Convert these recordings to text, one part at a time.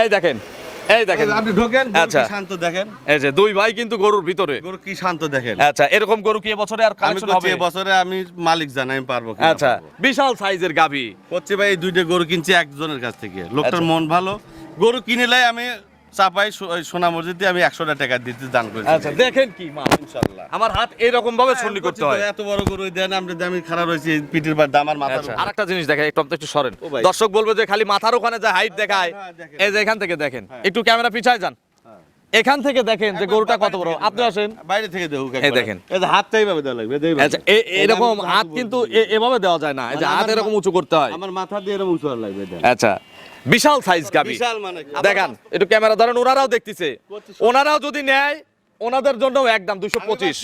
এই দেখেন এই দেখেন। আপনি ঢোকেন আচ্ছা। শান্ত দেখেন? এই যে দুই ভাই কিন্তু গরুর ভিতরে। গরু কি শান্ত দেখেন? আচ্ছা এরকম গরু কি বছরে আর কালেকশন হবে হবে? বছরে আমি মালিক জানি আমি পারব আচ্ছা বিশাল সাইজের গাবি করছি ভাই এই দুইটা গরু কিনছি একজনের কাছ থেকে। লোকটার আচ্ছা। মন ভালো। গরু কিনে লাই আমি চাপাই সোনা মসজিদ মসজিদে আমি একশোটা টাকা দিতে দান করেছি। আচ্ছা দেখেন কি মা ইনশাল্লাহ আমার হাত এরকম ভাবে সন্নি করতে হয়। এত বড় গরু দেন আমরা দামি খারাপ রয়েছে পিঠের বার দাম আর মাথা আচ্ছা। আরেকটা জিনিস দেখেন একটু একটু সরেন। দর্শক বলবে যে খালি মাথার ওখানে যে হাইট দেখায় হ্যাঁ, এই যে এখান থেকে দেখেন। হ্যাঁ। একটু ক্যামেরা পিছায় যান। হ্যাঁ। এখান থেকে দেখেন যে গরুটা কত বড়। আপনি আসেন। বাইরে থেকে দেখুক এই দেখেন। এই যে হাতটাই ভাবে দেওয়া লাগবে এইভাবে। আচ্ছা এরকম হাত কিন্তু এভাবে দেওয়া যায় না। এই যে মানে হাত এরকম উঁচু করতে হয়। আমার মাথা দিয়ে এরকম উঁচু লাগবে আচ্ছা বিশাল সাইজ গাবি। বিশাল মানে? দেখান একটু ক্যামেরা ধরেন ওনারাও দেখতেছে। ওনারাও যদি নেয় ওনাদের জন্য একদম দুইশো পঁচিশ।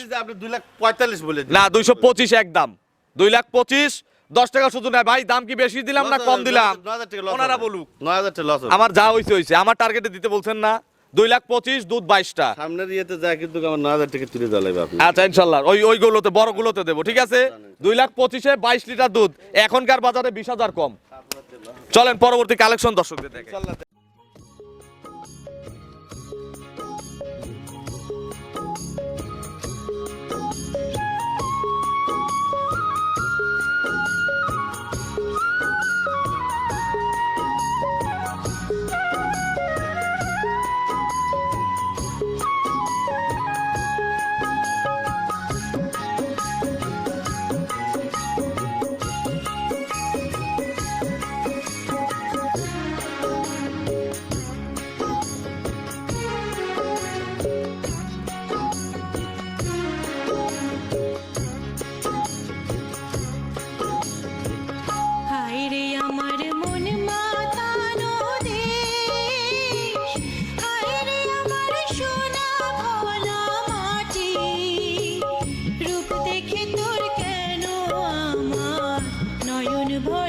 দুই লাখ পঁয়তাল্লিশ বলে দিন। না দুইশো পঁচিশ একদম। দুই লাখ পঁচিশ দশ টাকা শুধু নেয়। ভাই দাম কি বেশি দিলাম না কম দিলাম? ওনারা বলুক। নয় হাজার আমার যা হয়েছে হয়েছে আমার টার্গেটে দিতে বলছেন না। দুই লাখ পঁচিশ দুধ বাইশটা। সামনের ইয়েতে যায় কিন্তু আমার নয় হাজার টাকা তুলে দেওয়া লাগবে আচ্ছা ইনশাল্লাহ। ওই ওইগুলোতে বড়গুলোতে দেবো ঠিক আছে? দুই লাখ পঁচিশে বাইশ লিটার দুধ। এখনকার বাজারে বিশ হাজার কম। চলেন পরবর্তী কালেকশন দর্শকদের দেখে।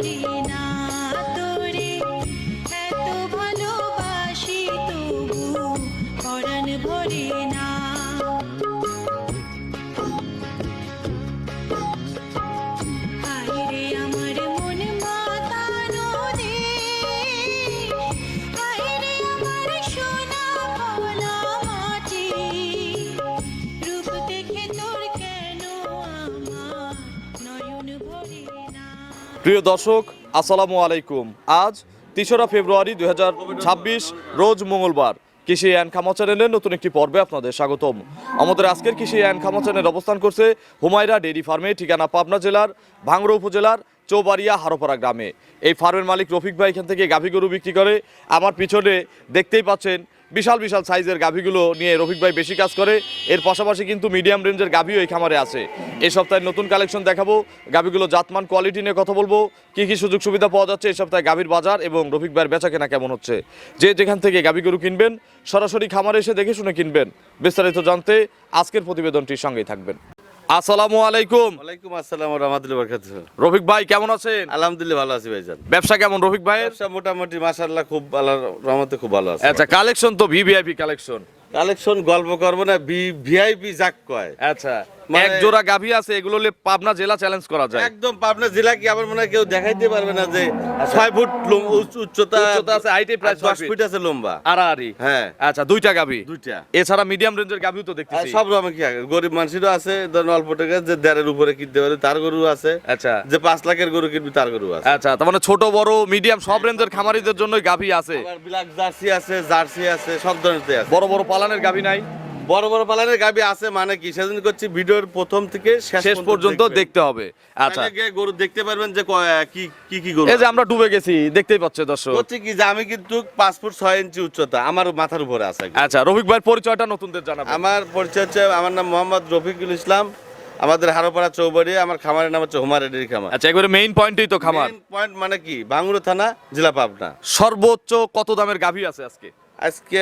নয়ন ভরে না প্রিয় দর্শক, আসসালামু আলাইকুম। আজ তেসরা ফেব্রুয়ারি দু হাজার ছাব্বিশ, রোজ মঙ্গলবার। কৃষি অ্যান্ড খামা চ্যানেলের নতুন একটি পর্বে আপনাদের স্বাগতম। আমাদের আজকের কৃষি অ্যান্ড খামা চ্যানেল অবস্থান করছে হুমায়রা ডেইরি ফার্মে, ঠিকানা পাবনা জেলার ভাঙড়া উপজেলার চৌবাড়িয়া হারোপাড়া গ্রামে। এই ফার্মের মালিক রফিক ভাই এখান থেকে গাভী গরু বিক্রি করে, আমার পিছনে দেখতেই পাচ্ছেন বিশাল বিশাল সাইজের গাভীগুলো নিয়ে রফিক ভাই বেশি কাজ করে। এর পাশাপাশি কিন্তু মিডিয়াম রেঞ্জের গাভীও এই খামারে আছে। এই সপ্তাহে নতুন কালেকশন দেখাবো। গাভীগুলো জাতমান, কোয়ালিটি নিয়ে কথা বলব। কি কি সুযোগ সুবিধা পাওয়া যাচ্ছে এই সপ্তাহে গাভীর বাজার এবং রফিক ভাইয়ের বেচা কেনা কেমন হচ্ছে? যে যেখান থেকে গাভী গরু কিনবেন, সরাসরি খামারে এসে দেখে শুনে কিনবেন। বিস্তারিত জানতে আজকের প্রতিবেদনটির সঙ্গেই থাকবেন। আসসালামু আলাইকুম। ওয়ালাইকুম আসসালাম রাহমাতুল্লাহি ওয়া বারাকাতুহু। রফিক ভাই কেমন আছেন? আলহামদুলিল্লাহ ভালো আছি ভাইজান। ব্যবসা কেমন রফিক ভাইয়ের? ব্যবসা মোটামুটি মাশাআল্লাহ খুব ভালো রহমতে খুব ভালো আছে। আচ্ছা কালেকশন তো ভিভিআইপি কালেকশন। কালেকশন গল্প করব না ভিভিআইপি যাক কয়। আচ্ছা। এক জোড়া গাভী আছে এগুলো পাবনা জেলা চ্যালেঞ্জ করা যায়। একদম পাবনা জেলা কি আমার মনে হয় কেউ দেখাইতে পারবে না যে ছয় ফুট উচ্চতা উচ্চতা আছে, প্রায় দশ ফিট। আছে লম্বা। আড়াআড়ি। হ্যাঁ। আচ্ছা দুইটা গাভী। দুইটা। এছাড়া মিডিয়াম রেঞ্জের গাভীও তো দেখতেছি। সব রকম কি গরিব মানুষেরও আছে ধরেন অল্প টাকা যে দেড়ের উপরে কিনতে পারে তার গরু আছে। আচ্ছা। যে পাঁচ লাখের গরু কিনবি তার গরু আছে। আচ্ছা তার মানে ছোট বড় মিডিয়াম সব রেঞ্জের খামারিদের জন্য গাভী আছে। ব্ল্যাক জার্সি আছে জার্সি আছে সব ধরনের আছে। বড় বড় পালানের গাভী নাই? বড় বড় পালানের গাবি আছে মানে কি? সেদিন করছি ভিডিওর প্রথম থেকে শেষ পর্যন্ত দেখতে হবে। আচ্ছা। গরু দেখতে পারবেন যে কি কি কি গরু এই যে আমরা ডুবে গেছি দেখতেই পাচ্ছে দর্শক। হচ্ছে কি যে আমি কিন্তু পাঁচ ফুট ছয় ইঞ্চি উচ্চতা আমার মাথার উপরে আছে আচ্ছা রফিক ভাইয়ের পরিচয়টা নতুনদের জানাবেন। আমার পরিচয় হচ্ছে আমার নাম মোহাম্মদ রফিকুল ইসলাম আমাদের হারোপাড়া চৌবাড়ি আমার খামারের নাম হচ্ছে হুমার এডির খামার। আচ্ছা এবারে মেইন পয়েন্টই তো খামার। পয়েন্ট মানে কি? ভাঙ্গুড়ো থানা জেলা পাবনা। সর্বোচ্চ কত দামের গাভী আছে আজকে? আজকে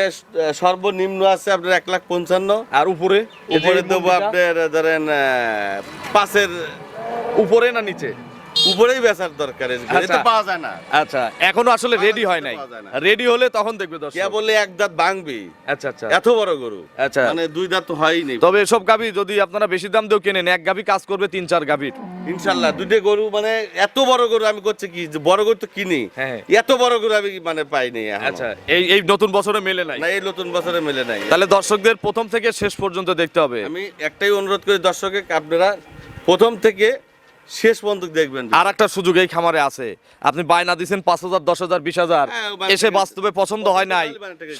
সর্বনিম্ন আছে আপনার এক লাখ পঞ্চান্ন। আর উপরে? উপরে দেবো আপনার ধরেন পাশের পাঁচের উপরে না নিচে? উপরেই বেচার দরকার আচ্ছা। এটা পাওয়া যায় না। আচ্ছা এখনও আসলে রেডি হয় নাই। রেডি হলে তখন দেখবে কে বলে এক দাঁত ভাঙবি। আচ্ছা আচ্ছা। এত বড় গরু। আচ্ছা। মানে দুই দাঁত তো হয়নি তবে এসব গাভি যদি আপনারা বেশি দাম দিয়েও কেনেন এক গাভি কাজ করবে তিন চার গাভির ইনশাল্লাহ দুইটা গরু মানে এত বড় গরু আমি করছি কি বড় গরু তো কিনি। হ্যাঁ। এত বড় গরু আমি মানে পাইনি। আচ্ছা এই এই নতুন বছরে মেলে নাই। না এই নতুন বছরে মেলে নাই। তাহলে দর্শকদের প্রথম থেকে শেষ পর্যন্ত দেখতে হবে। আমি একটাই অনুরোধ করি দর্শকে আপনারা প্রথম থেকে শেষ পর্যন্ত দেখবেন আর একটা সুযোগ এই খামারে আছে। আপনি বায়না দিচ্ছেন পাঁচ হাজার দশ হাজার বিশ হাজার। হ্যাঁ, এসে বাস্তবে পছন্দ হয় নাই।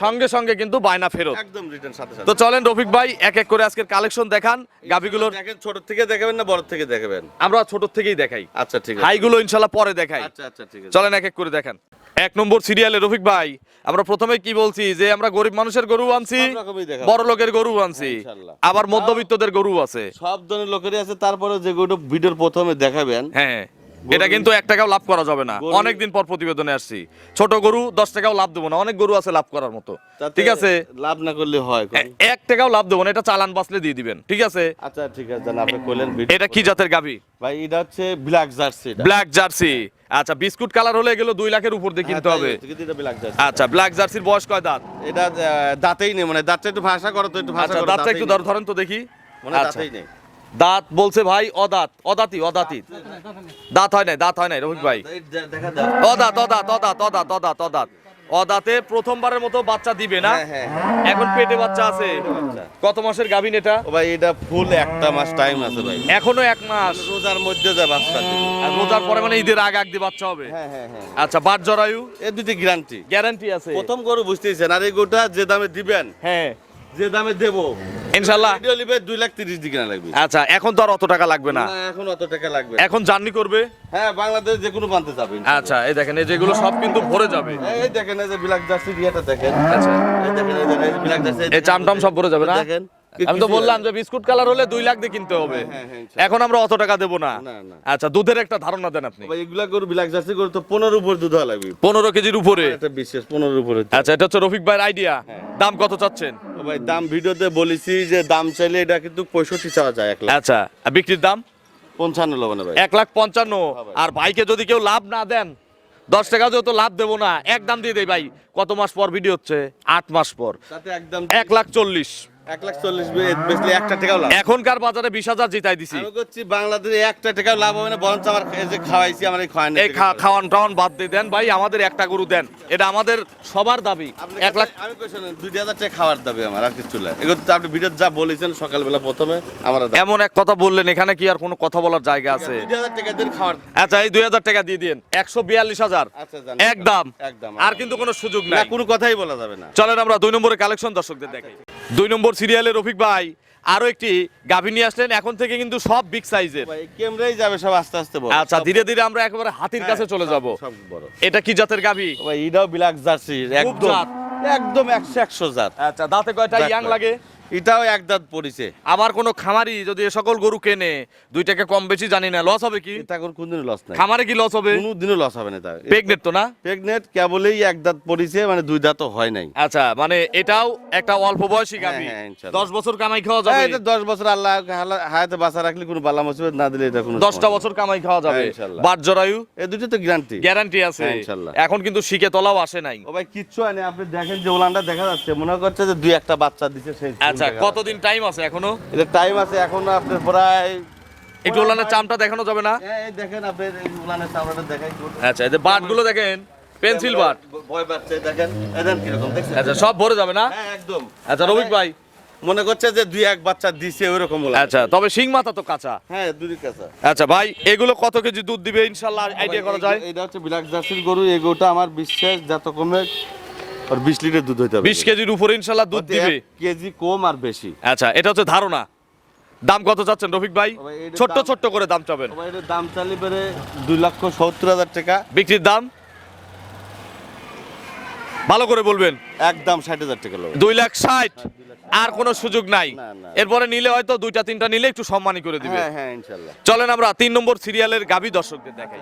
সঙ্গে সঙ্গে কিন্তু বায়না ফেরত। একদম রিটার্ন সাথে তো চলেন রফিক ভাই এক এক করে আজকের কালেকশন দেখান। গাভিগুলোর দেখেন ছোট থেকে দেখাবেন না বড় থেকে দেখাবেন? আমরা ছোট থেকেই দেখাই। আচ্ছা ঠিক আছে। হাইগুলো ইনশাল্লাহ পরে দেখাই। আচ্ছা আচ্ছা ঠিক আছে। চলেন এক এক করে দেখান। এক নম্বর সিরিয়ালে রফিক ভাই আমরা প্রথমে কি বলছি? যে আমরা গরিব মানুষের গরু আনছি বড় লোকের গরু আনছি। আবার মধ্যবিত্তদের গরু আছে। সব ধরনের লোকেরই আছে তারপরে যে গরুটা ভিডিওর প্রথমে দেখাবেন। হ্যাঁ এটা কিন্তু এক টাকাও লাভ করা যাবে না। অনেকদিন পর প্রতিবেদনে আসছি। ছোট গরু দশ টাকাও লাভ দেবো না। অনেক গরু আছে লাভ করার মতো। ঠিক আছে? লাভ না করলে হয় এক টাকাও লাভ দেবো না। এটা চালান বাসলে দিয়ে দিবেন। ঠিক আছে? আচ্ছা ঠিক আছে আপনি কইলেন এটা কি জাতের গাভি? ভাই এটা হচ্ছে ব্ল্যাক জার্সি ব্ল্যাক জার্সি আচ্ছা বিস্কুট কালার হলে এগুলো দুই লাখের উপর দিয়ে কিনতে হবে। আচ্ছা ব্ল্যাক জার্সির বয়স কয় দাঁত? এটা দাঁতেই নেই মানে দাঁতটা একটু ভাষা করো তো একটু ভাষা আচ্ছা দাঁতটা একটু ধরেন তো দেখি। মানে আচ্ছা। দাঁতেই নেই। দাঁত বলছে ভাই অদাঁত অদাতি অদাতি। দাঁত হয় নাই দাঁত হয় নাই রফিক ভাই। অদাঁত অদাঁত অদাঁত অদাঁত অদাঁত অদাঁত। অদাঁতে প্রথমবারের মতো বাচ্চা দিবে না? হ্যাঁ, হ্যাঁ, এখন পেটে বাচ্চা আছে। কত মাসের গাভিন এটা? ভাই এটা ফুল একটা মাস টাইম আছে ভাই। এখনও এক মাস। রোজার মধ্যে যা বাচ্চা দিবে। আর রোজার পরে মানে ঈদের আগে আগ বাচ্চা হবে? হ্যাঁ আচ্ছা বাট জরায়ু? এই দুটি গ্যারান্টি গ্যারান্টি আছে। প্রথম গরু বুঝতেছেন আর এই গোটা যে দামে দিবেন হ্যাঁ। যে দামে দেবো। ইনশাআল্লাহ নিবে দুই লাখ তিরিশ দিকে না লাগবে। আচ্ছা এখন তো আর অত টাকা লাগবে না। এখন অত টাকা লাগবে। এখন জার্নি করবে? হ্যাঁ বাংলাদেশ যে কোনো প্রান্তে যাবে আচ্ছা এই দেখেন এই যেগুলো সব কিন্তু ভরে যাবে। এই- দেখেন এই যে ব্ল্যাক জার্সি ইয়েটা দেখেন। আচ্ছা। এই দেখেন এই যে ব্ল্যাক জার্সি এই চামটাম সব ভরে যাবে না? দেখেন। আমি তো বললাম যে বিস্কুট কালার হলে দুই লাখ দিয়ে কিনতে হবে। হ্যাঁ, হ্যাঁ, ইনশাআল্লাহ। এখন আমরা অত টাকা দেবো না। আচ্ছা দুধের একটা ধারণা দেন আপনি। এগুলা গরু ব্ল্যাক জার্সি গরু তো পনেরো উপর দুধ লাগবে। পনেরো কেজির উপরে? একটা বিশেষ পনেরো উপরে আচ্ছা এটা হচ্ছে রফিক ভাইয়ের আইডিয়া দাম কত চাচ্ছেন? ভাই দাম ভিডিওতে বলেছি যে দাম চাইলে এটা কিন্তু পঁয়ষট্টি চাওয়া যায় এক লাখ। আচ্ছা আর বিক্রির দাম? পঞ্চান্ন ভাই। এক লাখ পঞ্চান্ন। আর ভাইকে যদি কেউ লাভ না দেন দশ টাকা যেহেতু লাভ দেবো না। এক দাম দিয়ে দেই ভাই। কত মাস পর ভিডিও হচ্ছে? আট মাস পর। একদম এক লাখ চল্লিশ। এক লাখ চল্লিশ বেশি একটা টাকাও লাভ এখনকার বাজারে বিশ হাজার জিতাই দিছি। আমি করছি বাংলাদেশে একটা টাকাও লাভ হবে না বরঞ্চ আমার যে খাওয়াইছি আমার এই খাওয়াই এই খাওয়ান টাওয়ান বাদ দিয়ে দেন ভাই আমাদের একটা গরু দেন। এটা আমাদের সবার দাবি। এক লাখ আমি দুই হাজার টাকা খাওয়ার দাবি আমার আর কিছু না এগুলো আপনি ভিডিও যা বলেছেন সকালবেলা প্রথমে আমার এমন এক কথা বললেন এখানে কি আর কোনো কথা বলার জায়গা আছে? দুই হাজার টাকা দিন খাওয়ার। আচ্ছা এই দুই হাজার টাকা দিয়ে দিন একশো বিয়াল্লিশ হাজার। আচ্ছা একদম। একদম আর কিন্তু কোনো সুযোগ না নাই। কোনো কথাই বলা যাবে না। চলেন আমরা দুই নম্বরে কালেকশন দর্শকদের দেখাই দুই নম্বর সিরিয়ালে রফিক ভাই আরও একটি গাভী নিয়ে আসলেন। এখন থেকে কিন্তু সব বিগ সাইজের ভাই ক্যামেরাই যাবে সব আস্তে আস্তে বড়। আচ্ছা ধীরে ধীরে আমরা একেবারে হাতির কাছে চলে যাব। হ্যাঁ, সব বড়। এটা কি জাতের গাভী? ভাই এটাও বিলাক জার্সি একদম। একদম একশো একশো জাত। আচ্ছা দাঁতে কয়টা ইয়াং লাগে? এটাও এক দাঁত পড়িছে। আমার কোনো খামারি যদি এ সকল গরু কেনে দুই টাকা কম বেশি জানি না লস হবে কি? এটা কোন কোনদিনও লস নাই। খামারে কি লস হবে? কোনো দিনও লস হবে না তার প্রেগনেট তো না? প্রেগনেন্ট কেবলই এক দাঁত পড়িছে মানে দুই দাঁতও হয় নাই। আচ্ছা মানে এটাও একটা অল্প বয়সী গাভী। হ্যাঁ, ইনশাআল্লাহ। দশ বছর কামাই খাওয়া যাবে? হ্যাঁ, এটা দশ বছর আল্লাহ হালা- হায়াতে বাঁচা রাখলে কোনো বালা মুসিবত না দিলে এটা কোনো দশটা সমস্যা বছর কামাই খাওয়া যাবে। হ্যাঁ, ইনশাআল্লাহ। বাট জরায়ু? নেই। এই দুটো তো গ্যারান্টি গ্যারান্টি আছে। হ্যাঁ, ইনশাআল্লাহ। এখন কিন্তু শিখে তলাও আসে নাই। ও ভাই কিচ্ছু হয়নি আপনি দেখেন যে ওলানটা দেখা যাচ্ছে। মনে করছে যে দুই একটা বাচ্চা দিছে সেই আচ্ছা কতদিন টাইম আছে এখনও? এটা টাইম আছে এখন আপনার প্রায় একটু ওলানের চামটা দেখানো যাবে না? হ্যাঁ, এই দেখেন আপনি উলানের চামড়াটা দেখাই আচ্ছা এই যে বাটগুলো দেখেন পেন্সিল বাট। ভয় পাচ্ছে দেখেন এদেন কীরকম দেখছেন? আচ্ছা সব ভরে যাবে না? হ্যাঁ একদম। আচ্ছা রবিক ভাই। মনে করছে যে দুই এক বাচ্চা দিছে ওইরকম ওলান। আচ্ছা তবে শিং মাথা তো কাঁচা। হ্যাঁ দুই কাছে আচ্ছা ভাই এগুলো কত কেজি দুধ দিবে? ইনশাল্লাহ আইডিয়া করা যায়? এটা হচ্ছে বিলাক জার্সির গরু এই গরুটা আমার বিশ্বাস যত কমে ওর বিশ লিটার দুধ হইতে হবে। বিশ কেজির উপরে ইনশাল্লাহ দুধ দিবে। কেজি কম আর বেশি। আচ্ছা এটা হচ্ছে ধারণা। দাম কত চাচ্ছেন রফিক ভাই? ছোট্ট ছোট্ট করে দাম চাবেন। এটার দাম চালি বেড়ে দুই লক্ষ সত্তর হাজার টাকা। বিক্রির দাম? ভালো করে বলবেন। একদম ষাট হাজার টাকা লোক দুই লাখ ষাট। আর কোনো সুযোগ নাই। এরপরে নিলে হয়তো দুইটা তিনটা নিলে একটু সম্মানী করে দিবে। হ্যাঁ হ্যাঁ চলেন আমরা তিন নম্বর সিরিয়ালের গাভী দর্শকদের দেখাই।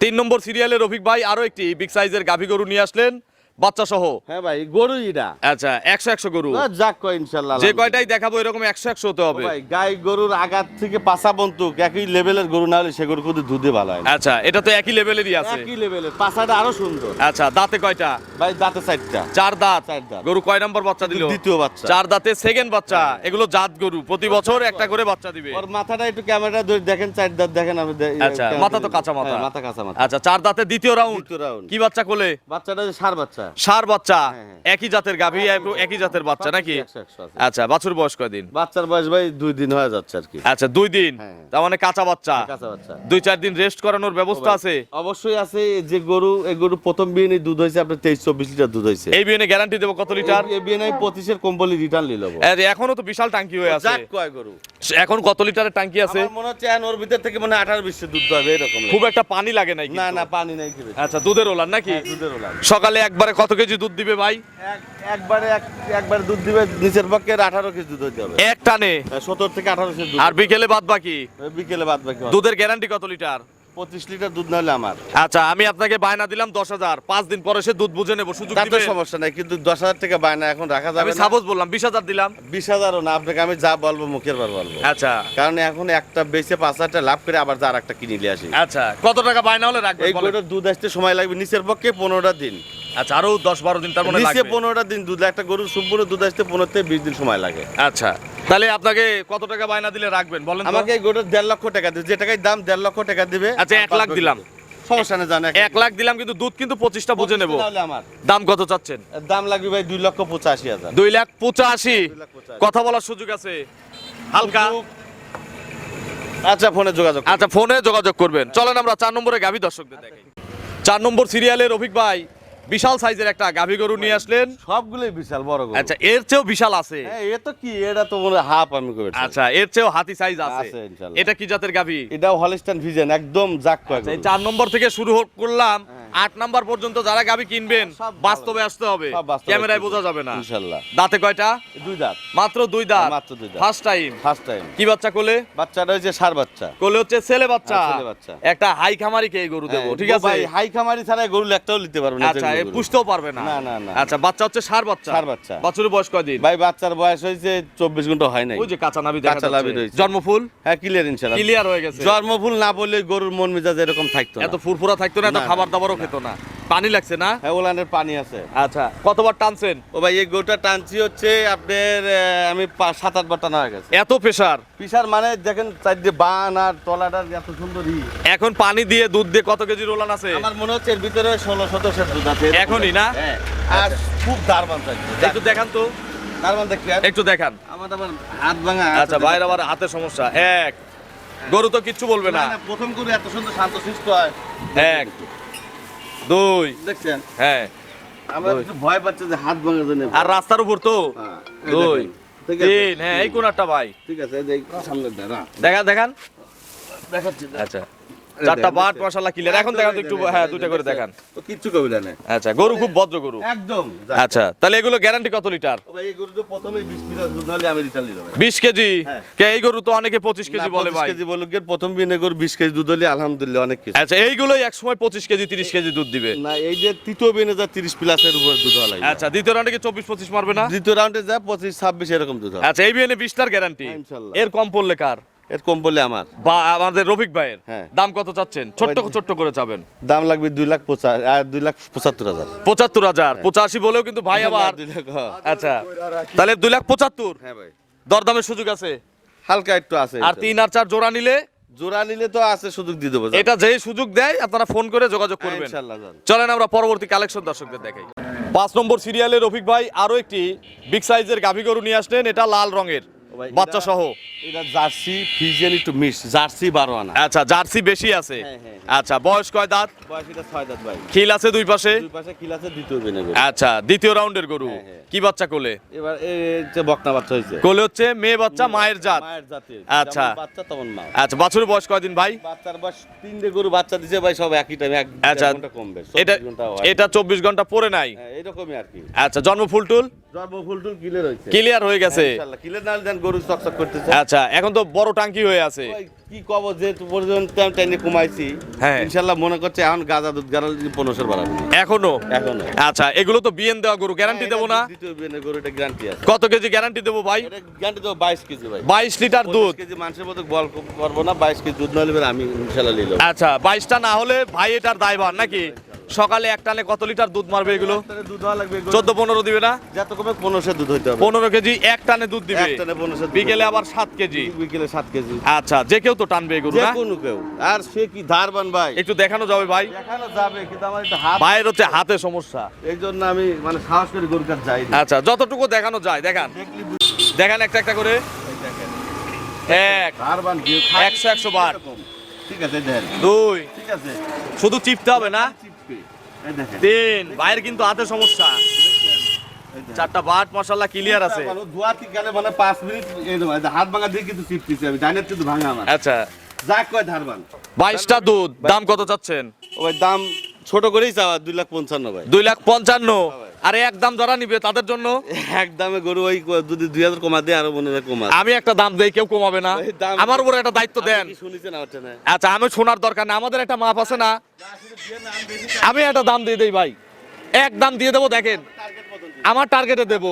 তিন নম্বর সিরিয়ালের রফিক ভাই আরও একটি বিগ সাইজের গাভী গরু নিয়ে আসলেন। বাচ্চা সহ হ্যাঁ ভাই গরু আচ্ছা একশো একশো গরু। যাক কয় ইনশাল্লাহ যে কয়টাই দেখাবো এরকম একশো একশো হতে হবে। ভাই গাই গরুর আগার থেকে পাশা বন্তুক একই লেভেলের গরু না হলে সে গরু কিন্তু দুধে ভালো হয় আচ্ছা এটা তো একই লেভেলেরই আছে। একই লেভেলের পাশাটা আরও সুন্দর। আচ্ছা দাঁতে কয়টা? ভাই দাঁতে সাইডটা চার দাঁত। চার দাঁত। গরু কয় নম্বর বাচ্চা দিল? দ্বিতীয় বাচ্চা। চার দাঁতে সেকেন্ড বাচ্চা। এগুলো জাত গরু। প্রতি বছর একটা করে বাচ্চা দিবে। ওর মাথাটা একটু ক্যামেরা ধরে দেখেন চার দাঁত দেখেন আপনি দে- আচ্ছা মাথা তো কাঁচা মাথা। হ্যাঁ, মাথা কাঁচা মাথা। আচ্ছা চার দাঁতে দ্বিতীয় রাউন্ড। কি বাচ্চা কোলে? বাচ্চাটা সার বাচ্চা। সার বাচ্চা হ্যাঁ, হ্যাঁ। একই জাতের গাভী একই জাতের বাচ্চা নাকি। আচ্ছা বাছুর বয়স কয়দিন? বাচ্চার বয়স ভাই দুই দিন হয়ে যাচ্ছে আর কি। আচ্ছা দুই দিন? হ্যাঁ। তার মানে কাঁচা বাচ্চা? কাঁচা বাচ্চা। দুই চার দিন রেস্ট করানোর ব্যবস্থা আছে? অবশ্যই। আছে যে গরু এই গরু প্রথম বিয়ে দুধ হয়েছে আপনার তেইশ চব্বিশ লিটার দুধ হয়েছে। এই বিয়ে গ্যারান্টি দেবো কত লিটার? এই বিয়ে নাই পঁচিশের কম্বলি রিটার্ন নিল এখনও তো বিশাল টাঙ্কি হয়ে আছে। কয় গরু। এখন কত লিটারের টাঙ্কি আছে? মনে হচ্ছে ওর ভিতর থেকে মানে আঠারো বিশে দুধ হবে এরকম খুব একটা পানি লাগে নাই না না পানি নাই আচ্ছা দুধের ওলার নাকি? হ্যাঁ, দুধের ওলান। সকালে একবারে কত কেজি দুধ দিবে ভাই? একবারে এক- একবারে দুধ দিবে নিচের পক্ষে আঠারো কেজি দুধ হইতে হবে। এক টানে? সত্তর থেকে আঠারো কেজি আর বিকেলে বাদ বাকি? বিকেলে বাদ বাকি দুধের গ্যারান্টি কত লিটার? পঁচিশ লিটার দুধ নাহলে আমার। আচ্ছা আমি আপনাকে বায়না দিলাম দশ হাজার। পাঁচ দিন পরে সে দুধ বুঝে নেব সুযোগ দিবে? সমস্যা নাই কিন্তু দশ হাজার টাকা বায়না এখন রাখা যাবে আমি সাপোজ বললাম বিশ হাজার দিলাম। বিশ হাজারও না আপনাকে আমি যা বলব মুখের বার বলব। আচ্ছা। কারণ এখন একটা বেচে পাঁচ লাভ করে আবার একটা কিনে নিয়ে আসি। আচ্ছা কত টাকা বায়না হলে রাখবেন এই দুধ আসতে সময় লাগবে নিচের পক্ষে পনেরোটা দিন। আচ্ছা আরও দশ বারো দিন তার মানে লাগবে। পনেরোটা দিন দুধ একটা গরুর সম্পূর্ণ দুধ আসতে পনেরো থেকে বিশ দিন সময় লাগে। আচ্ছা তাহলে আপনাকে কত টাকা বায়না দিলে রাখবেন বলেন আমাকে গরুর দেড় লক্ষ টাকা দিবে যে টাকায় দাম দেড় লক্ষ টাকা দিবে আচ্ছা, এক লাখ দিলাম। সমস্যা নেই জান এক লাখ দিলাম কিন্তু দুধ কিন্তু পঁচিশটা বুঝে নেব। আমার। দাম কত চাচ্ছেন? দাম লাগবে ভাই দুই লক্ষ পঁচাশি হাজার। দুই লাখ পঁচাশি। কথা বলার সুযোগ আছে। হালকা। আচ্ছা ফোনে যোগাযোগ আচ্ছা ফোনে যোগাযোগ করবেন। চলেন আমরা চার নম্বরে গাভী দর্শকদের দেখাই। চার নম্বর সিরিয়ালের রফিক ভাই বিশাল সাইজের একটা গাভী গরু নিয়ে আসলেন। সবগুলোই বিশাল বড় গরু। আচ্ছা এর চেয়েও বিশাল আছে। হ্যাঁ এ তো কি? এটা তো মনে হয় হাফ আমি করেছি। আচ্ছা এর চেয়েও হাতি সাইজ আছে। আছে, ইনশাআল্লাহ এটা কি জাতের গাভী? এটা হলিস্টান ভিজেন একদম জাক কয় আচ্ছা, এই গরু। চার নম্বর থেকে শুরু করলাম। আট নাম্বার পর্যন্ত যারা গাভী কিনবেন বাস্তবে আসতে হবে। ক্যামেরায় বোঝা যাবে না। ইনশাল্লাহ। দাঁতে কয়টা? দুই দাঁত। মাত্র দুই দাঁত। হ্যাঁ, মাত্র দুই দাঁত। ফার্স্ট টাইম ফার্স্ট টাইম কি বাচ্চা কোলে? বাচ্চাটা হচ্ছে সার বাচ্চা। কোলে হচ্ছে ছেলে বাচ্চা। হ্যাঁ, ছেলে বাচ্চা। একটা হাই খামারি কে গরু দেবো হ্যাঁ, ঠিক আছে? ভাই হাই খামারি ছাড়া গরু একটাও নিতে পারবে না আচ্ছা এ পুষতেও পারবে না। না, না, না। আচ্ছা বাচ্চা হচ্ছে সার বাচ্চা। ষাঁড় বাচ্চা। বাছুরের বয়স কয়দিন? ভাই বাচ্চার বয়স হয়েছে চব্বিশ ঘণ্টা হয় নাই। ওই যে কাঁচা নাভি দেখা যাচ্ছে। জন্মফুল? হ্যাঁ ক্লিয়ার ইনশাল্লাহ। ক্লিয়ার হয়ে গেছে। জন্মফুল না বললে গরুর মন মেজাজ এরকম থাকতো না। এত ফুরফুরা থাকতো না এত খাবার দাবারও খেত না। পানি লাগছে না? হ্যাঁ ওলানের পানি আছে। আচ্ছা কতবার টানছেন? ও ভাই এই গোটা টানছি হচ্ছে আপনার আমি সাত আট বার টানা হয়ে গেছে। এত প্রেশার পিসার মানে দেখেন চারটে বান আর তলাটার এত সুন্দর এখন পানি দিয়ে দুধ দিয়ে কত কেজি রোলান আছে? আমার মনে হচ্ছে এর ভিতরে ষোলো সতেরোশের দুধ আছে। এখনই না? হ্যাঁ আর খুব দারবান থাকবে একটু দেখান তো। দারবান দেখতে একটু দেখান। আমার আবার হাত ভাঙা আচ্ছা ভাইয়ের আবার হাতে সমস্যা। এক। গরু তো কিচ্ছু বলবে না। প্রথম করে এত সুন্দর শান্ত শিষ্ট হয়। এক। দুই। দেখছেন? হ্যাঁ। আমরা ভয় পাচ্ছে যে হাত ভাঙার জন্য। আর রাস্তার উপর তো? হ্যাঁ, দুই? তিন। হ্যাঁ এই কোন একটা ভাই। ঠিক আছে সামনে দেখা দেখান। দেখাচ্ছি। আচ্ছা। চারটা বাট ক্লিয়ার এখন দেখান তো একটু হ্যাঁ দুইটা করে দেখান। তো কিচ্ছু নেই আচ্ছা গরু খুব ভদ্র গরু। একদম আচ্ছা তাহলে এগুলো গ্যারান্টি কত লিটার? ভাই এই গরু তো প্রথমেই বিশ লিটার দুধ হলে আমি নিলাম। বিশ কেজি? হ্যাঁ। কে এই গরু তো অনেকে পঁচিশ কেজি না, বলে 25 কেজি বলুক প্রথম বিনে গরু বিশ কেজি দুধ হলে আলহামদুলিল্লাহ অনেক কিছু। আচ্ছা এইগুলোই এক সময় পঁচিশ কেজি তিরিশ কেজি দুধ দিবে। না এই যে তৃতীয় বিনে যা তিরিশ প্লাসের উপর দুধ হলাই আচ্ছা দ্বিতীয় রাউন্ডে কি চব্বিশ পঁচিশ মারবে না? দ্বিতীয় রাউন্ডে যা পঁচিশ ছাব্বিশ এরকম দুধ আচ্ছা এই বিয়ে বিশটার গ্যারান্টি হ্যাঁ, ইনশাল্লাহ। এর কম পড়লে কার? এর কম বলে আমার। বা আমাদের রফিক ভাইয়ের। হ্যাঁ। দাম কত চাচ্ছেন? ছোট্ট ছোট্ট করে চাবেন। দাম লাগবে দুই লাখ পঁচা আর দুই লাখ পঁচাত্তর হাজার। পঁচাত্তর হাজার। পঁচাশি বলেও কিন্তু ভাই আবার দুই লাখ, হ্যাঁ। আচ্ছা। তাহলে দুই লাখ পঁচাত্তর। হ্যাঁ ভাই। দরদামের সুযোগ আছে? হালকা একটু আছে আর তিন আর চার জোড়া নিলে? জোড়া নিলে তো আছে সুযোগ দিয়ে দেবো এটা যেই সুযোগ দেয় আপনারা ফোন করে যোগাযোগ হ্যাঁ, করবেন। ইনশাল্লাহ। চলেন আমরা পরবর্তী কালেকশন দর্শকদের দেখাই। পাঁচ নম্বর সিরিয়ালের রফিক ভাই আরও একটি বিগ সাইজের গাভী গরু নিয়ে আসলেন এটা লাল রঙের। বাচ্চা সহ এটা জার্সি ফিজিয়ান একটু মিস জার্সি বারো আনা আচ্ছা জার্সি বেশি আছে? হ্যাঁ, হ্যাঁ। আচ্ছা বয়স কয় দাঁত? বয়স এটা ছয় দাঁত ভাই। খিল আছে দুই পাশে? দুই পাশে কিল আছে দ্বিতীয় বিনে আচ্ছা দ্বিতীয় রাউন্ডের গরু। হ্যাঁ, হ্যাঁ। কি বাচ্চা কোলে? এবার এই যে বকনা বাচ্চা হয়েছে কোলে হচ্ছে মেয়ে বাচ্চা মায়ের জাত। মায়ের জাতের। আচ্ছা। বাচ্চা তেমন মা। আচ্ছা বাছুরের বয়স কয়দিন ভাই? বাচ্চার বয়স তিনটে গরু বাচ্চা দিছে ভাই সব একই টাইমে এক আচ্ছা ঘণ্টা কমবে। এটা এটা চব্বিশ ঘণ্টা পরে নাই? হ্যাঁ, এরকমই আর কি। আচ্ছা জন্ম ফুল টুল? জন্ম ফুল টুল ক্লিয়ার হয়েছে ক্লিয়ার হয়ে গেছে। ক্লিয়ার না দেন গরু চকচক করতেছে। আচ্ছা এখন তো বড় টাঙ্কি হয়ে আছে। কি কব যে পর্যন্ত আমি টাইনে কমাইছি হ্যাঁ। ইনশাল্লাহ মনে করছে এখন গাঁজা দুধ গাড়াল বাড়াবে। এখনও? এখনও। আচ্ছা এগুলো তো বিএন দেওয়া গরু গ্যারান্টি দেবো না? দ্বিতীয় বিয়ানের গরু এটা গ্যারান্টি আছে। কত কেজি গ্যারান্টি দেবো ভাই? গ্যারান্টি দেবো বাইশ কেজি ভাই। বাইশ লিটার দুধ। কেজি মানুষের মতো বল করব না বাইশ কেজি দুধ নলে আমি ইনশাল্লাহ নিলাম আচ্ছা বাইশটা না হলে ভাই এটার দায়ভার নাকি? সকালে এক টানে কত লিটার দুধ মারবে এগুলো? দুধ লাগবে চোদ্দ পনেরো দিবে না? যত কমে পনেরোশো দুধ হইতে হবে। পনেরো কেজি এক টানে দুধ দিবে। এক টানে 1500 দুধ বিকেলে আবার সাত কেজি। বিকেলে সাত কেজি। আচ্ছা যে কেউ তো টানবে এগুলো না? কোনো কেউ। আর সে কি ধারবান ভাই? একটু দেখানো যাবে ভাই। দেখানো যাবে কিন্তু আমার একটা হাত ভাইয়ের হচ্ছে হাতে সমস্যা। এই জন্য আমি মানে সাহস করে গরুর কাছে যাই আচ্ছা যতটুকু দেখানো যায় দেখান। দেখান একটা একটা করে। এক একশো, একশো বার। ঠিক আছে দুই। ঠিক আছে। শুধু চিপতে হবে না? তিন। ভাইয়ের কিন্তু হাতে সমস্যা। চারটা বাট মশাল্লা ক্লিয়ার আছে। মানে ঠিক গেলে মানে পাঁচ মিনিট হাত ভাঙা দিয়ে কিন্তু চিপতেছি আমি ডাইনের কিন্তু ভাঙা আমার। আচ্ছা। যাক কয় ধারবান বাইশটা দুধ। দাম কত চাচ্ছেন? ওই দাম ছোট করেই চাওয়া দুই লাখ পঞ্চান্ন ভাই। দুই লাখ পঞ্চান্ন। আরে এক দাম যারা নিবে তাদের জন্য। এক দামে গরু ওই যদি দুই হাজার কমা দিয়ে আরও মনে হয় কমা আমি একটা দাম দেই কেউ কমাবে না। আমার উপরে একটা দায়িত্ব দেন। শুনেছেন আচ্ছা আমি শোনার দরকার না আমাদের একটা মাপ আছে না। আমি একটা দাম দিয়ে দেই ভাই। এক দাম দিয়ে দেবো দেখেন। আমার টার্গেটে দেব।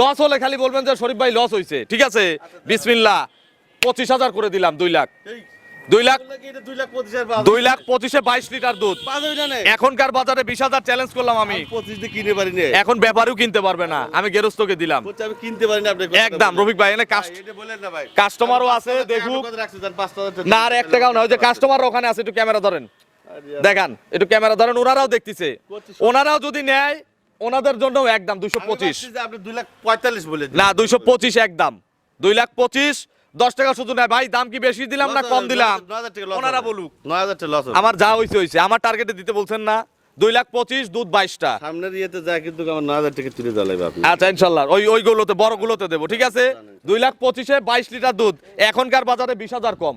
লস হলে খালি বলবেন যে শরীফ ভাই লস হয়েছে ঠিক আছে? বিসমিল্লা পঁচিশ হাজার করে দিলাম দুই লাখ। দুই লাখ দুই লাখ পঁচিশ বাইশ লিটার দুধ? এখনকার বাজারে বিশ হাজার চ্যালেঞ্জ করলাম আমি। কিনে পারি এখন ব্যাপারেও কিনতে পারবে না। আমি গেরস্তকে দিলাম। কিনতে পারি না একদম। রফিক ভাই এনে। কাস্টমারও আছে দেখুক। না আর এক টাকাও না ওই যে কাস্টমার ওখানে আছে একটু ক্যামেরা ধরেন। দেখান একটু ক্যামেরা ধরেন ওনারাও দেখতেছে। ওনারাও যদি নেয় ওনাদের জন্য একদম দুইশো পঁচিশ। আপনি দুই লাখ পঁয়তাল্লিশ বলে না দুইশো পঁচিশ একদম। দুই লাখ পঁচিশ দশ টাকা শুধু নেয় ভাই দাম কি বেশি দিলাম না কম দিলাম? ওনারা বলুক। নয় হাজার টাকা loss আমার যা হয়েছে হয়েছে আমার টার্গেটে দিতে বলছেন না। দুই লাখ পঁচিশ দুধ বাইশটা। সামনের ইয়েতে যায় কিন্তু আমার নয় হাজার টাকা তুলে দেওয়া লাগবে আচ্ছা ইনশাল্লাহ। ওই ওইগুলোতে বড়গুলোতে দেবো ঠিক আছে? দুই লাখ পঁচিশে বাইশ লিটার দুধ। এখনকার বাজারে বিশ হাজার কম।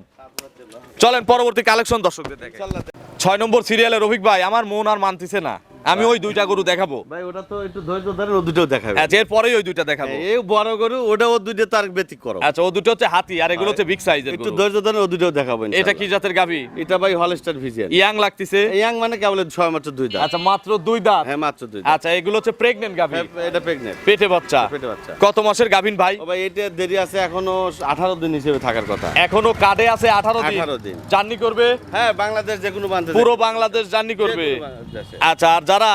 চলেন পরবর্তী কালেকশন দর্শকদের দেখে। ছয় নম্বর সিরিয়ালে রফিক ভাই আমার মন আর মানতেছে না। আমি ওই দুইটা গরু দেখাবো। ভাই ওটা তো একটু ধৈর্য ধরেন ও দুটোও দেখাবে। আচ্ছা এরপরেই ওই দুইটা দেখাবো। এই বড় গরু ওটা ও দুটো তার ব্যতিক করো। আচ্ছা ও দুটো হচ্ছে হাতি আর এগুলো হচ্ছে বিগ সাইজের একটু ধৈর্য ধরেন ও দুটোও দেখাবো এটা কি জাতের গাভি? এটা ভাই হলস্টার ভিজিয়ান ইয়াং লাগতেছে? ইয়াং মানে কেবল ছয় মাত্র দুই দাঁত। আচ্ছা মাত্র দুই দাঁত? হ্যাঁ মাত্র দুই দাঁত। আচ্ছা এগুলো হচ্ছে প্রেগনেন্ট গাভি। হ্যাঁ, এটা প্রেগনেন্ট পেটে বাচ্চা। পেটে বাচ্চা। কত মাসের গাভিন ভাই? ও ভাই এটা দেরি আছে এখনও আঠারো দিন হিসেবে থাকার কথা। এখনও কার্ডে আছে আঠারো দিন। 18 দিন। জার্নি করবে? হ্যাঁ বাংলাদেশ যে কোনো বান্ধব পুরো বাংলাদেশ জার্নি করবে। আচ্ছা আর যারা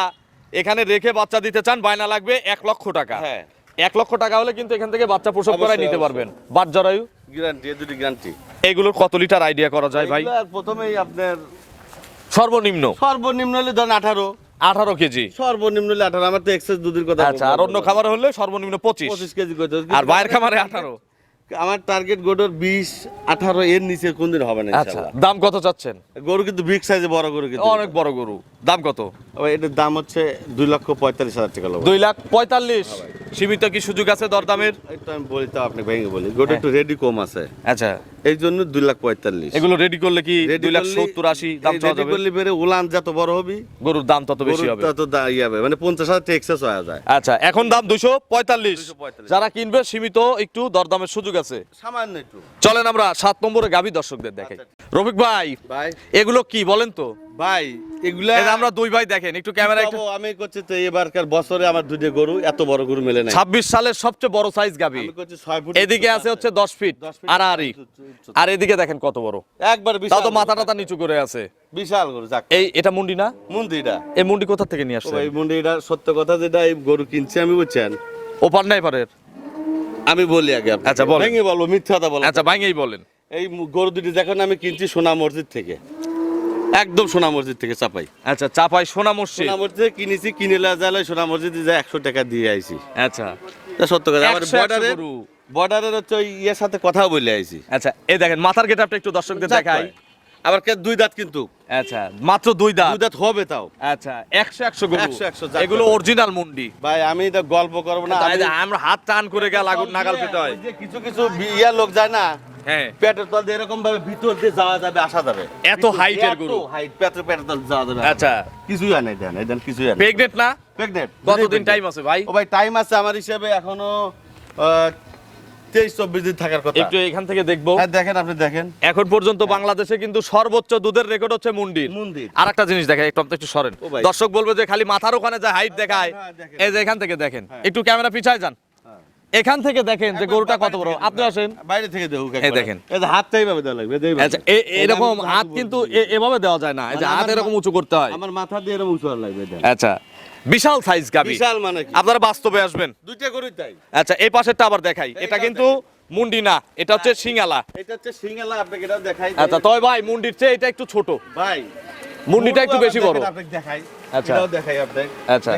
এখানে রেখে বাচ্চা দিতে চান বায়না লাগবে এক লক্ষ টাকা। হ্যাঁ। এক লক্ষ টাকা হলে কিন্তু এখান থেকে বাচ্চা প্রসব করাই নিতে পারবেন। বাট জরায়ু। গ্যারান্টি দুটি গ্যারান্টি এগুলোর কত লিটার আইডিয়া করা যায় ভাই? প্রথমেই আপনার সর্বনিম্ন। সর্বনিম্ন হলে ধরেন আঠারো। আঠারো কেজি। সর্বনিম্ন হলে আঠারো আমার তো এক্সেস দুধের কথা আচ্ছা আর অন্য খাবার হলে সর্বনিম্ন পঁচিশ। পঁচিশ কেজি আর বাইরের খাবারে আঠারো। আমার টার্গেট গোডর বিশ আঠারো এর নিচে কোনদিন হবে না আচ্ছা দাম কত চাচ্ছেন? গরু কিন্তু বিগ সাইজে বড় গরু কিন্তু। অনেক বড় গরু। দাম কত? এটার দাম হচ্ছে দুই লক্ষ পঁয়তাল্লিশ হাজার টাকা দুই লাখ পঁয়তাল্লিশ। সীমিত কি সুযোগ আছে দরদামের? একটু আমি বলি তো আপনি ভেঙে বলি। গোটা একটু রেডি কম আছে। আচ্ছা। এই জন্য দুই লাখ পঁয়তাল্লিশ। এগুলো রেডি করলে কি দুই লাখ সত্তর আশি দাম যাবে? করলে বেড়ে উলান যত বড় হবি গরুর দাম তত বেশি হবে। তত ইয়ে হবে। মানে পঞ্চাশ হাজার এক্সেস হয়ে যায়। আচ্ছা এখন দাম দুশো পঁয়তাল্লিশ। যারা কিনবে সীমিত একটু দরদামের সুযোগ আছে? সামান্য একটু। চলেন আমরা সাত নম্বরে গাভী দর্শকদের দেখাই। রফিক ভাই ভাই। এগুলো কি বলেন তো? ভাই এগুলা আমরা দুই ভাই দেখেন একটু ক্যামেরা একটু আমি করছি তো এবারকার বছরে আমার দুটো গরু এত বড় গরু মেলে নাই। ছাব্বিশ সালের সবচেয়ে বড় সাইজ আমি করছি ফুট এদিকে আছে হচ্ছে 10 ফিট আড়াআড়ি। উচ্চতা। আর এদিকে দেখেন কত বড়। একবার বিশাল তো মাথা টাথা নিচু করে আছে। বিশাল গরু যাক। এই এটা মুন্ডি না? মন্দিরটা এই মুন্ডি কোথা থেকে নিয়ে আসছে ভাই মন্দিরটা সত্য কথা যেটা এই গরু কিনছি আমি বুঝছেন? ওপার নাই পারের? আমি বলি আগে আচ্ছা, বলেন। ভেঙে বলব মিথ্যা কথা বলো। আচ্ছা ভাঙেই বলেন। এই গরু দুটি দেখেন আমি কিনছি সোনা মসজিদ থেকে একদম সোনা মসজিদ থেকে চাপাই। আচ্ছা চাপাই সোনা মসজিদ। সোনা মসজিদে কিনেছি কিনে লাজালে সোনা মসজিদে যায় একশো টাকা দিয়ে আইছি। আচ্ছা। সত্য কথা। আমার 100 একশো বর্ডারের হচ্ছে ওই ইয়ের সাথে কথা বলে আইছি। আচ্ছা এই দেখেন মাথার গেটআপটা একটু দর্শকদের দেখাই। আবার কে দুই দাঁত কিন্তু। আচ্ছা মাত্র দুই দাঁত। দুই দাঁত হবে তাও। আচ্ছা একশো একশো গরু। 100 একশো এগুলো অরিজিনাল মুন্ডি। ভাই আমি এটা গল্প করব না যে আমরা হাত টান করে গেল আগুন নাগাল পেতে হয়। কিছু কিছু ইয়া লোক যায় না হ্যাঁ। পেটের তল দিয়ে এরকম ভাবে ভিতর দিয়ে যাওয়া যাবে আসা যাবে। এত height-এর গরু? হাইট পেটের পেটের তল যাওয়া যাবে। আচ্ছা। কিছুই আনে দেন দেন কিছুই আনে প্রেগনেন্ট না? প্রেগনেন্ট কতদিন টাইম আছে ভাই? ও ভাই টাইম আছে আমার হিসাবে এখনও তেইশ চব্বিশ দিন থাকার কথা। একটু এখান থেকে দেখব। হ্যাঁ দেখেন আপনি দেখেন। এখন পর্যন্ত বাংলাদেশে কিন্তু সর্বোচ্চ দুধের রেকর্ড হচ্ছে মুন্ডির। মুন্ডির। আর একটা জিনিস দেখেন একটু একটু সরেন। দর্শক বলবে যে খালি মাথার ওখানে যে হাইট দেখায় এই যে এখান থেকে দেখেন হ্যাঁ। একটু ক্যামেরা পিছায় যান। হ্যাঁ। এখান থেকে দেখেন যে গরুটা কত বড়। আপনি আসেন। বাইরে থেকে দেখুক এই দেখেন। এই যে হাতটা এইভাবে দেওয়া লাগবে আচ্ছা এরকম হাত কিন্তু এভাবে দেওয়া যায় না। এই যে মানে হাত এরকম উঁচু করতে হয়। আমার মাথা দিয়ে এরকম উঁচু লাগবে আচ্ছা। বিশাল সাইজ গাবি। বিশাল মানে কি? আপনারা বাস্তবে আসবেন। দুইটা গরুই তাই? আচ্ছা এই পাশেরটা আবার দেখাই। এটা কিন্তু মুন্ডি না এটা হচ্ছে সিঙ্গালা এটা হচ্ছে সিঙ্গেলা আপনাকে এটাও দেখাই আচ্ছা তবে ভাই মুন্ডির চেয়ে এটা একটু ছোট। ভাই মুন্ডিটা একটু বেশি বড়। আপনাকে দেখাই। আচ্ছা। এটাও দেখাই আপনাকে। আচ্ছা।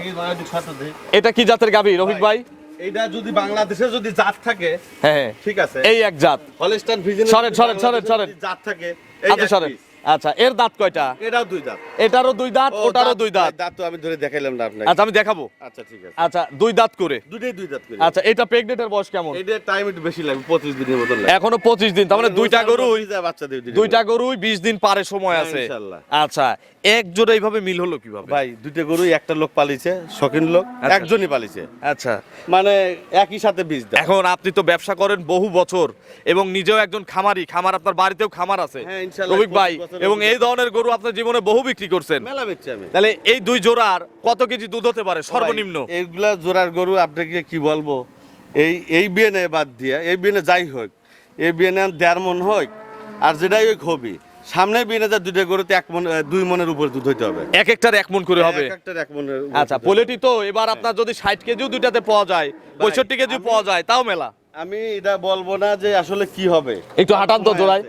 এটা কি জাতের গাবি রফিক ভাই এইটা যদি বাংলাদেশে যদি জাত থাকে হ্যাঁ হ্যাঁ। ঠিক আছে। এই এক জাত। হলস্টাইন ফ্রিজিয়ান সরেন, সরেন, সরেন, সরেন। জাত থাকে এই আপনি এক সরেন। আচ্ছা এর দাঁত কয়টা? এটাও দুই দাঁত। এটারও দুই দাঁত ওটারও দুই দাঁত। দাঁত তো আমি ধরে দেখাইলাম না আপনাকে। আচ্ছা আমি দেখাবো। আচ্ছা ঠিক আছে। আচ্ছা দুই দাঁত করে। দুইটাই দুই দাঁত করে। আচ্ছা এটা প্রেগনেন্টের বয়স কেমন? এটা টাইম একটু বেশি লাগবে পঁচিশ দিনের মতো লাগবে। এখনও পঁচিশ দিন তার মানে দুইটা গরুই বাচ্চা দিয়ে দুইটা গরুই বিশ দিন পারে সময় হ্যাঁ, আছে ইনশাআল্লাহ আচ্ছা এক জোড়া এইভাবে মিল হলো কীভাবে? ভাই দুইটা গরুই একটা লোক পালিছে শখিন লোক আচ্ছা। একজনই পালিছে আচ্ছা। মানে একই সাথে বীজ এখন আপনি তো ব্যবসা করেন বহু বছর এবং নিজেও একজন খামারি খামার আপনার বাড়িতেও খামার আছে। হ্যাঁ, রবিক ভাই এবং এই ধরনের গরু আপনার জীবনে বহু বিক্রি করছেন। মেলা বেচছি আমি। তাহলে এই দুই জোড়ার কত কেজি দুধ হতে পারে? সর্বনিম্ন। এইগুলা জোড়ার গরু আপনাকে কি বলব? এই এই বিয়েনে বাদ দিয়ে এই বিয়েনে যাই হোক এই বিয়েনে দেড় মন হোক আর যেটাই হোক হবি। সামনে বিয়েনে যা দুইটা গরুতে এক মন দুই মনের উপর দুধ হইতে হবে। এক একটার এক মন করে হবে। এক একটার এক মনের আচ্ছা পোলেটি তো এবার আপনার যদি ষাট কেজিও দুইটাতে পাওয়া যায় পঁয়ষট্টি কেজি পাওয়া যায় তাও মেলা। আমি এটা বলব না যে আসলে কি হবে। একটু হাঁটান তো জোড়ায়।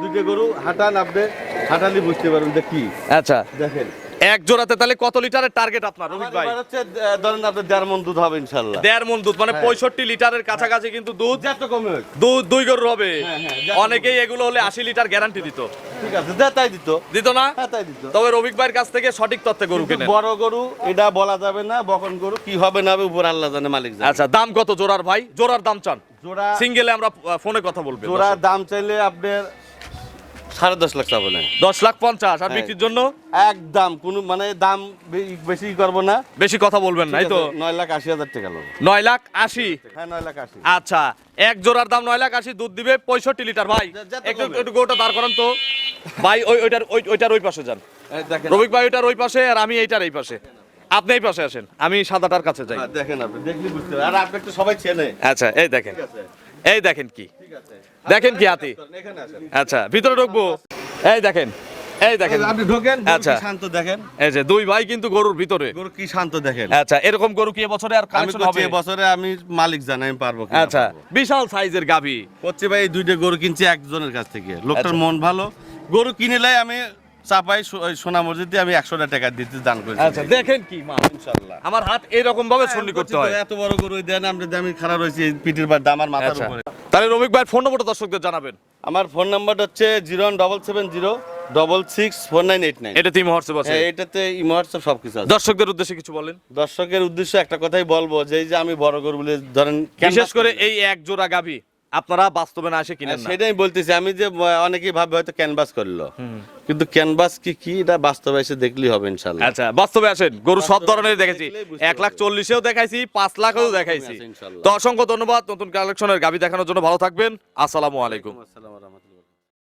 দুইটা গরু হাঁটান আপনি হাঁটালি বুঝতে পারবেন যে কি। আচ্ছা। দেখেন এক জোড়াতে তাহলে কত লিটারের টার্গেট আপনার আমার ভাই? হচ্ছে ধরেন আপনার দেড় মন দুধ হবে ইনশাল্লাহ। দেড় মন দুধ মানে হ্যাঁ। পঁয়ষট্টি লিটারের কাছাকাছি কিন্তু দুধ যত কমে দুধ দুই গরুর হবে। হ্যাঁ, হ্যাঁ, অনেকেই এগুলো হলে আশি লিটার গ্যারান্টি দিত। ঠিক আছে তাই দিত। দিত না? হ্যাঁ তাই দিত। তবে রবিক ভাইয়ের কাছ থেকে সঠিক তথ্যে গরু কিন্তু বড় গরু এটা বলা যাবে না বকন গরু কি হবে না হবে উপর আল্লাহ জানে মালিক জানে। আচ্ছা দাম কত জোড়ার ভাই? জোড়ার দাম চান। জোড়া সিঙ্গেলে আমরা ফোনে কথা বলব। জোড়া দাম চাইলে আপনার সাড়ে দশ লাখ চাবো না। দশ লাখ পঞ্চাশ আর হ্যাঁ। বিক্রির জন্য? একদম কোনো মানে দাম বেশি করব না। বেশি কথা বলবেন না এই তো? নয় লাখ আশি হাজার টাকা লোক। নয় লাখ আশি? হ্যাঁ নয় লাখ আশি। আচ্ছা এক জোড়ার দাম নয় লাখ আশি দুধ দিবে পঁয়ষট্টি লিটার ভাই। একটু একটু গোটা দাঁড় করান তো। ভাই ওই ওইটার ওই ওইটার ওই পাশে যান। রবিক ভাই ওইটার ওই পাশে আর আমি এইটার এই পাশে। আপনি এই পাশে আসেন আমি সাদাটার কাছে যাই। দেখেন আপনি দেখলি বুঝতে আর আপনি একটু সবাই চেনে। আচ্ছা এই দেখেন। এই দেখেন কি। ঠিক আছে। দেখেন কি হাতি। আচ্ছা ভিতরে ঢুকবো। এই দেখেন এই দেখেন। আপনি ঢোকেন আচ্ছা। শান্ত দেখেন? এই যে দুই ভাই কিন্তু গরুর ভিতরে। গরু কি শান্ত দেখেন? আচ্ছা এরকম গরু কি এবছরে আর আমি কালেকশন করছি হবে? বছরে আমি মালিক জানাই আমি পারব আচ্ছা বিশাল সাইজের গাবি ভাই দুইটা গরু কিনছি একজনের কাছ থেকে। লোকটার আচ্ছা। মন ভালো। গরু কিনেলাই আমি চাপাই সোনা মসজিদে আমি একশোটা টাকা দিতে দান করেছি। আচ্ছা দেখেন কি মা ইনশাল্লাহ আমার হাত এরকম ভাবে ছন্নি করতে হয়। এত বড় গরু দেন আমরা আমি খারাপ রয়েছি পিঠের মাথার আচ্ছা। উপরে। তাহলে রবিক ভাইয়ের ফোন নম্বরটা দর্শকদের জানাবেন। আমার ফোন নাম্বারটা হচ্ছে zero one double seven zero double six four nine eight nine এটা তিন হোয়াটসঅ্যাপ আছে। হ্যাঁ এটাতে ইমো হোয়াটসঅ্যাপ সব কিছু আছে। দর্শকদের উদ্দেশ্যে কিছু বলেন। দর্শকের উদ্দেশ্যে একটা কথাই বলব যে এই যে আমি বড় গরু বলে ধরেন বিশেষ করে। এই এক জোড়া গাভী। আপনারা বাস্তবে না আসে কিনেন সেটাই বলতেছি আমি যে অনেকেই ভাবে হয়তো ক্যানভাস করল। কিন্তু ক্যানভাস কি কি এটা বাস্তবে এসে দেখলেই হবে ইনশাল্লাহ আচ্ছা বাস্তবে আসেন গরু সব ধরনের দেখেছি। এক লাখ চল্লিশেও দেখাইছি পাঁচ লাখেও দেখাইছি। তো অসংখ্য ধন্যবাদ নতুন কালেকশনের গাভী দেখানোর জন্য। ভালো থাকবেন। আসসালামু আলাইকুম। আসসালামু আলাইকুম